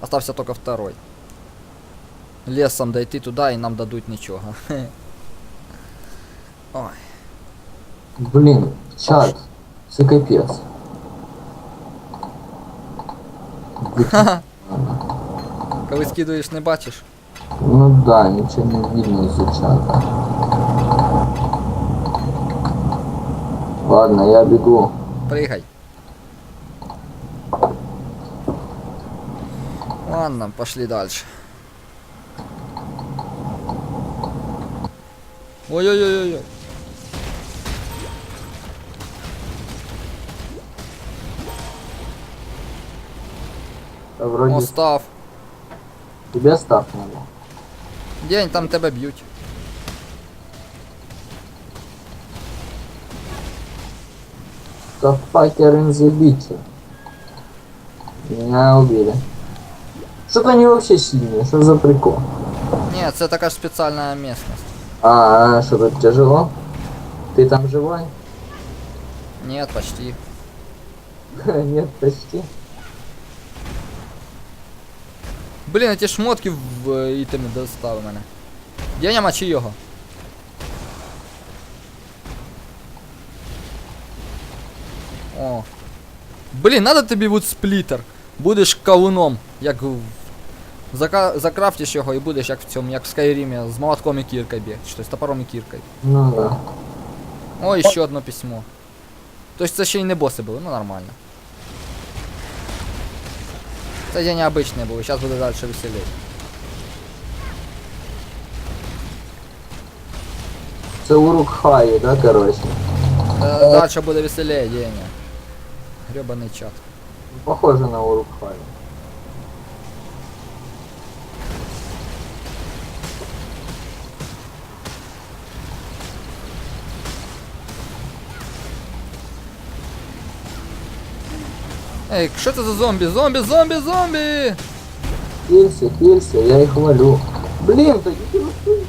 Остався только второй. Лесом дойти туда и нам дадут ничего. Ой. Блін, чат. Це капець. Коли скидуєш, не бачиш. Ну да, нічого не видно из-за чата. Ладно, я бегу. Прыгай. Ладно, пошли дальше. Ой-ой-ой-ой. Та вроді Остав. тебе став надо. День, там тебе б'ють. The fucker in the beach. Меня убили. Что-то они вообще сильные, что за прикол? Ні, це така ж спеціальна місцевість. А, а, что тут тяжело? Ты там живой? Нет, почти. Нет, почти. Блін, ті шмотки в е, ітемі достали мене. Деня, мочи його. О. Блін, надо тобі вот сплітер. Будеш кавуном, як в... Зака... Закрафтиш його і будеш як в цьому, як в Скайрімі, з молотком і кіркою бігти, що з топором і кіркою. Ну да. О, ще одне письмо. Тобто це ще й не боси були, ну нормально. Це день необычний був, зараз буде далі веселее. Це урок Хаї, да, короче? Е, Дальше буде веселее, Деня. Гребаний чат. Похоже на урок Хаї. Ей, що це за зомбі? Зомбі, зомбі, зомбі! Хилься, хилься, я их валю. Блин, так иди вы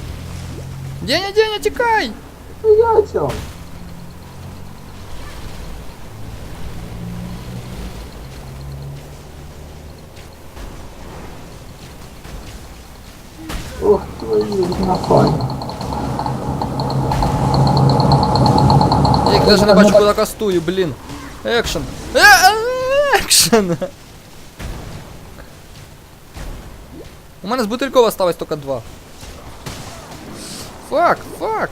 Деня, Деня, тікай! я о чем? Ух, твою нахуй. Я їх даже не бачу, куди кастую, блін. Екшен. Е, е, Екшен! У мене з бутилькова осталось тільки два. Фак, фак!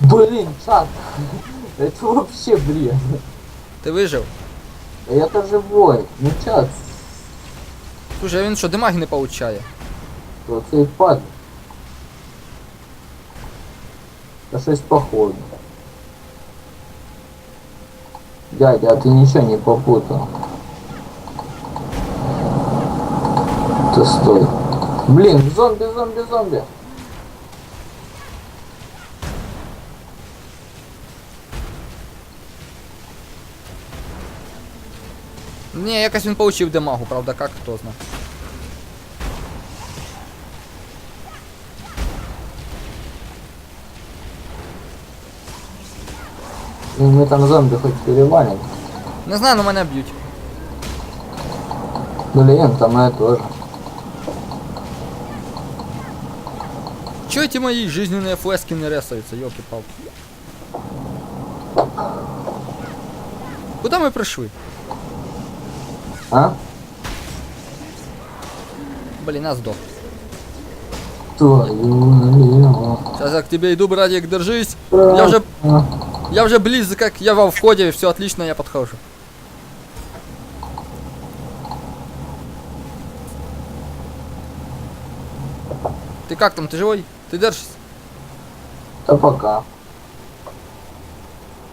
Блин, чат. Это вообще бред. Ти вижив? Да я-то живой. Ну чат, Слушай, а він що, димаги не получає? то цей падає. Да щось походу. Дядя, а ты ничего не попутал. Ты стой. Блин, зомби, зомби, зомби. Ні, якось він получив демагу, правда, як, хто знає. Ну, мы там зомби хоть перевалим. Не знаю, но мене б'ють. Блин, там я тоже. Чё эти мои жизненные флески не ресаются, ёлки-палки? Куда мы пришли? А? Блин, я сдох. Твою налево. Сейчас я к тебе иду, братик, держись. Я уже, А, я уже близко, как я во входе, все отлично, я подхожу. Ты как там, ты живой? Ты держишься? Да пока.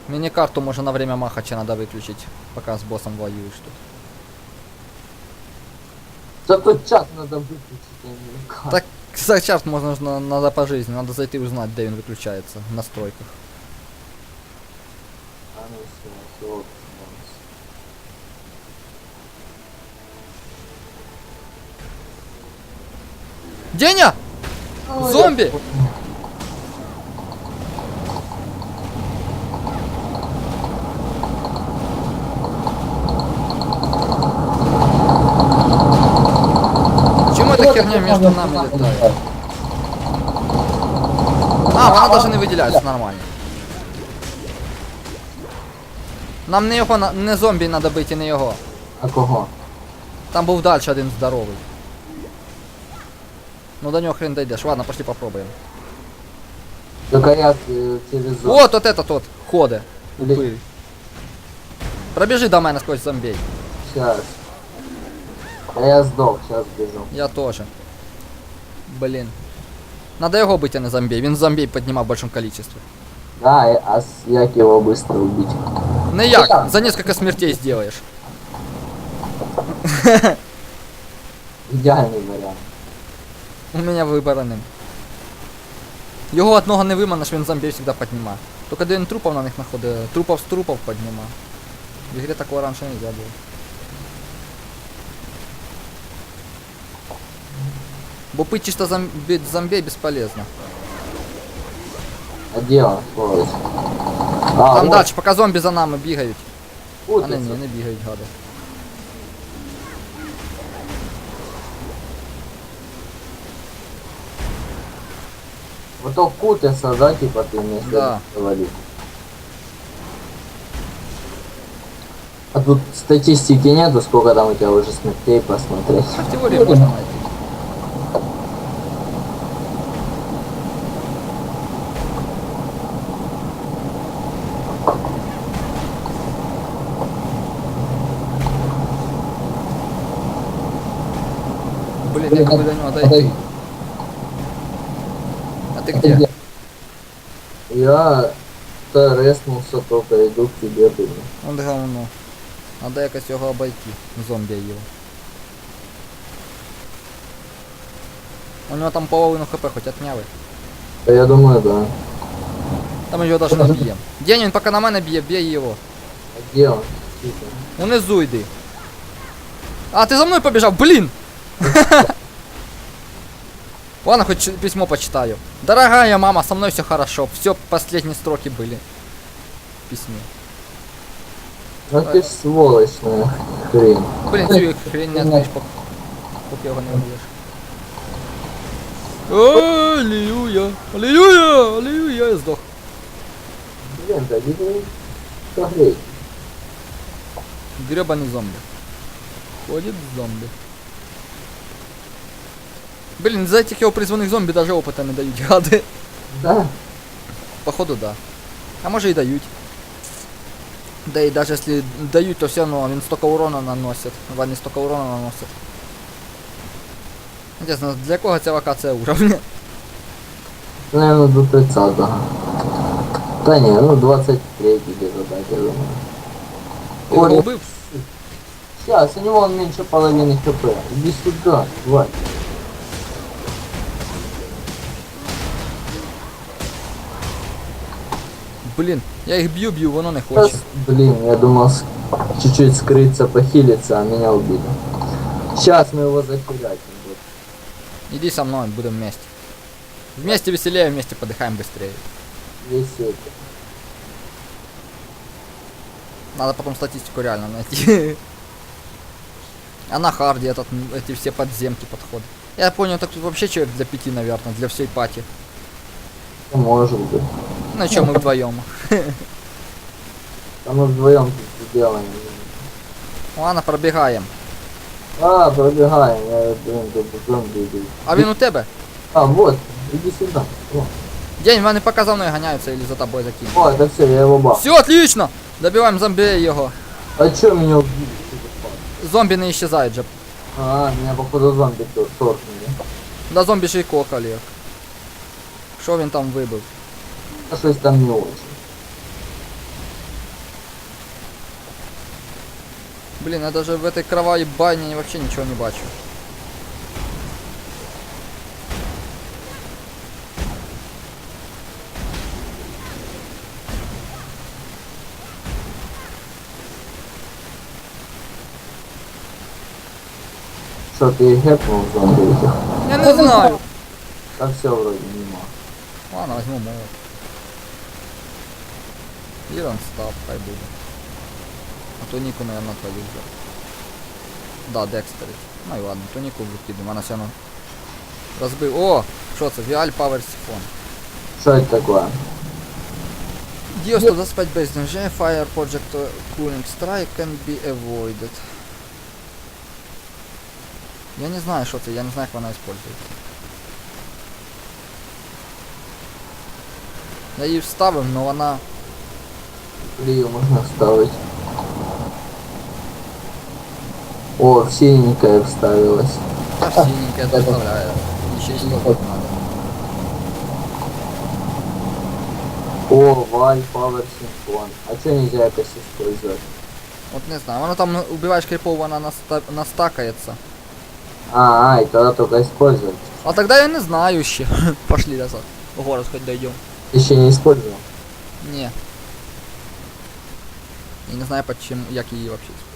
Мини-карту можно на время махача надо выключить, пока с боссом воюешь тут. Зато чат надо выключить, а. Так, за чарт можно надо по жизни, надо зайти узнать, где он выключается в настройках. 12 Деня! Зомби! Чем эта херня между нами летает? А, она даже не выделяется нормально. Нам не його, на- не зомбі треба бити, не його. А кого? Там був далі один здоровий. Ну до нього хрен дойдеш. Ладно, пошли попробуємо. Только я э, через зону. Вот, от это тот ходить. Блин. Упырь. Пробіжи до мене сквозь зомбей. Сейчас. А я сдох, сейчас бежу. Я тоже. Блин. Надо його бити, а не зомбей. Він зомбей піднімав в большому количестве. Да, и- а с- як его быстро убить? Не як, за несколько смертей сделаешь. Идеальный вариант. У мене вибору ним. Його одного не виманиш, він зомбей завжди піднімає. Тільки де він трупов на них знаходить, трупов з трупов піднімає. В ігрі такого раніше не було. Бо пить чисто зомбі, зомбей безполезно. А где он, сволочь? А, Там вот, далі, поки зомбі за нами бігають. А не, путается. ні, не бігають, гади. Вот то кутается, да, типа ты мне Да. говорил. А тут статистики нету, сколько там у тебя уже смертей посмотреть. В теорії можна знайти. Блин, як бы до нього дойти? А ты где? Я то резнулся, только иду к тебе, блин. Он говно. Надо якось його обойти. Зомбі його. У нього там половину хп хоч отняли. Да я думаю, да. Там його даже не б'є. День він поки на мене б'є, б'є його. А где он? Тихо. Унизу йди. А, ти за мною побіжав, блін! Ладно, хоть письмо почитаю. Дорогая мама, со мной все хорошо. Все последние строки были. Письме. Ну ты ж сволочная хрень. Блин, цю хрень не поки поки його не уб'єш. Аллилуйя! Аллилуйя! Аллилуйя! Я здох. Блин, да согрей. Гребаный зомби. Ходит зомби. Блин, за этих его призванных зомби даже опыта не дают, гады. Да? Походу, да. А може і дають. Да и даже если дают, то все равно він столько урона наносит. Вони столько урона наносят. Интересно, для кого ця локація уровня? Наверное, до 30-го. Да не, ну 23 где-то так, я думаю. Ти його Оля. убив? Сейчас, у него меньше половины хп. Иди сюда, тварь. Блін, я їх б'ю, б'ю, воно не хоче. Сейчас, блин, я думал чуть-чуть скрыться, похилиться, а меня убили. Сейчас мы его захилять. Иди со мной, будем вместе. Вместе веселее, вместе подыхаем быстрее. Это. Надо потом статистику реально найти. А на харде этот, эти все подземки подходы. Я понял, так тут вообще человек для пяти, наверное, для всей пати. Может быть. Ну что, мы вдвоем. А мы вдвоем тут сделаем. Ладно, пробегаем. А, пробегаем, я, блин, тут зомби иду. А він у тебе? А, вот, иди сюда. О, День, вони поки за мною ганяються или за тобою закинуть. О, это все, я его бах. Все, отлично! Добиваем зомби його. А чё меня убили? Зомби не исчезають же. А, меня походу зомби тор- торкнули. Да зомби ще й кокали. Що він там вибив? А что там не очень. Блін, я даже в этой кровавой бані вообще нічого не бачу. Что, ты хэпнул зомби этих? Я не знаю. Да все вроде нема. Ладно, возьму молот. Ирон став, хай буде. А то Ніку, наверное, твою взяв. Да, Декстер. Ну і ладно, то Ніку викидемо, вона все одно Розбив. О! Що це? Віаль Power Siphon. Что это такое? Dio 125 без ножей, Fire Project Cooling Strike can be avoided. Я не знаю, що це, я не знаю, як вона использується. Я її вставив, но вона... Ее можно вставить. О, в синенькое вставилась. Та синенькая доставляє. І ще й стопить надо. О, Валь Power Symphon. А что нельзя это использовать? От не знаю, воно там убиваєш крипов, вона наста... настакається. А, а, и тогда только использовать. А тогда я не знаю ще. Пошли назад. В город хоть дойдем. Еще не использовал. Не. Я не знаю, почему, як її вообще. использовать.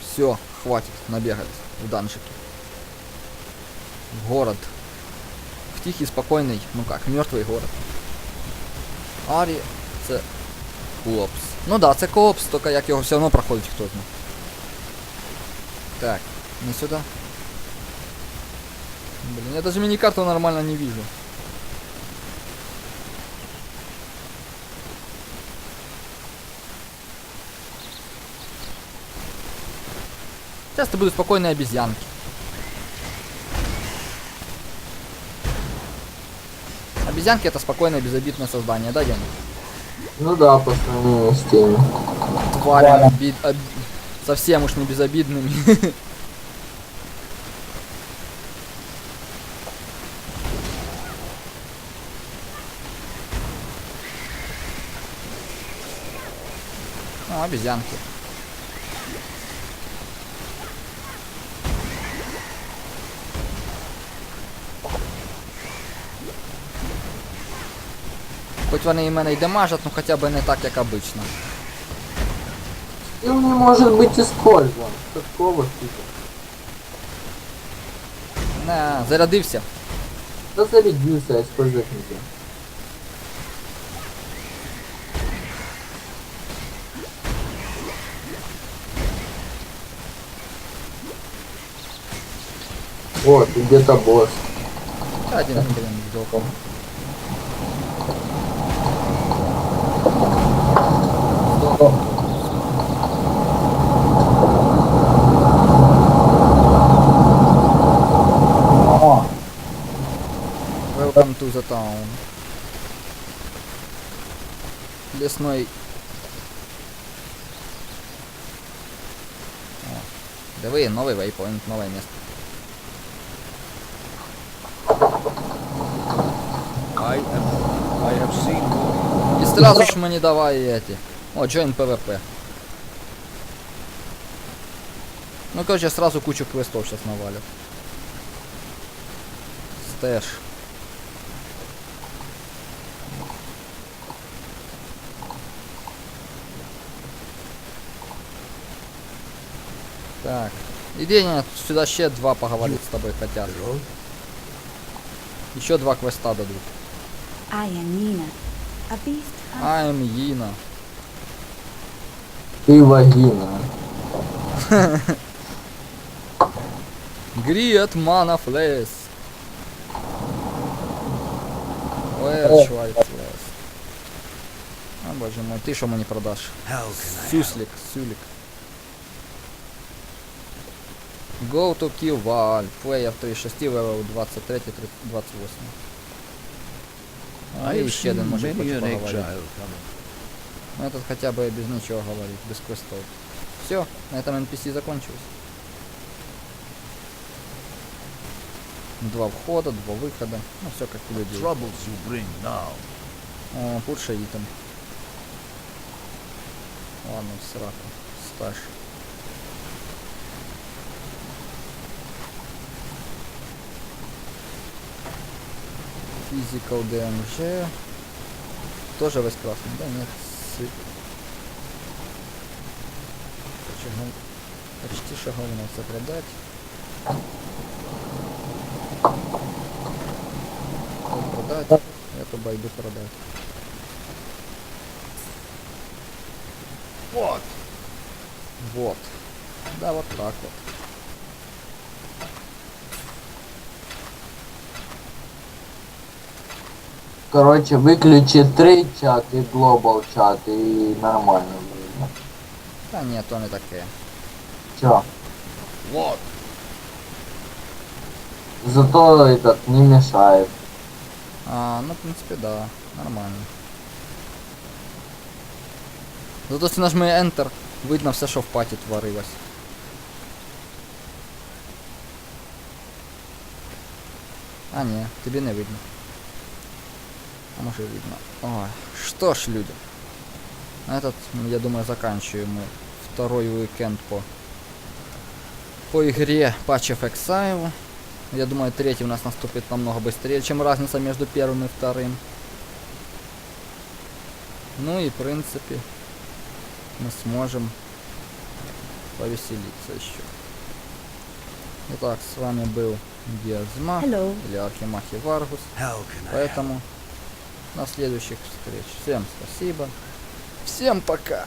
Все, хватит, набегались в данжики. В город. В тихий, спокойный, ну как, мертвый город. Арі, це Коопс. Ну да, це Коопс, тільки як його все одно проходить хто знає. Так, не сюда. Блин, я даже мини-карту нормально не вижу. Сейчас это будут спокойные обезьянки. Обезьянки это спокойное, безобидное создание, да, Дема? Ну да, по сравнению с теми. Тварями, би- об- совсем уж не безобидными. обезьянки. Хоч вони і мене й дамажать, ну хоча б не так, як обично. И он не может быть использован. Какого фига? Не, зарядився. Да зарядился, а использовать нельзя. Вот, где-то босс. Один, блин. Сдох. Welcome to the town. Лесной. О, диви, новий вейпоінт, нове місце. I am. I have seen more. И сразу ж мені давай эти. О, join PvP. Ну, короче, сразу кучу квестов сейчас навалят. Стэш. Так. Иди, нет, сюда ще два поговорить с тобой хотят. Еще два квеста дадут. I am Nina, a beast hunter. I'm Йина. И вагина. Гриет мана флес. Where О. А боже мой, ты что мне продашь? I? Сюслик, сюлик. Go to kill Val. Player 3, 6 левел 23, 28. А, have еще один может поговорить. Ну этот хотя бы без ничего говорит, без квестов. Все, на этом NPC закончилось. Два входа, два выхода. Ну все как у людей. О, пуша итем. Ладно, сраку. Стаж. Physical DMG. Тоже весь красный, да? Нет, сыпь. Почти шаговно це продать. Продать. Эту байду продать. Вот. Вот. Да, вот так вот. Короче, выключи три чат и глобал чат и нормально будет. Та ні, то не таке. Чё? What? Зато этот не мешает. А, ну, в принципе, да, нормально. Зато если нажми Enter, видно все, що в паті творилось. А, ні, тобі не видно. А може видно. Ой, что ж, люди. На этот, я думаю, заканчиваем мы второй уикенд по по игре Patch of Exile. Я думаю, третий у нас наступит намного быстрее, чем разница между первым и вторым. Ну и в принципе мы сможем повеселиться еще. Итак, с вами был Диазма или Архимахи Варгус. Поэтому на следующих встреч. Всем спасибо. Всем пока.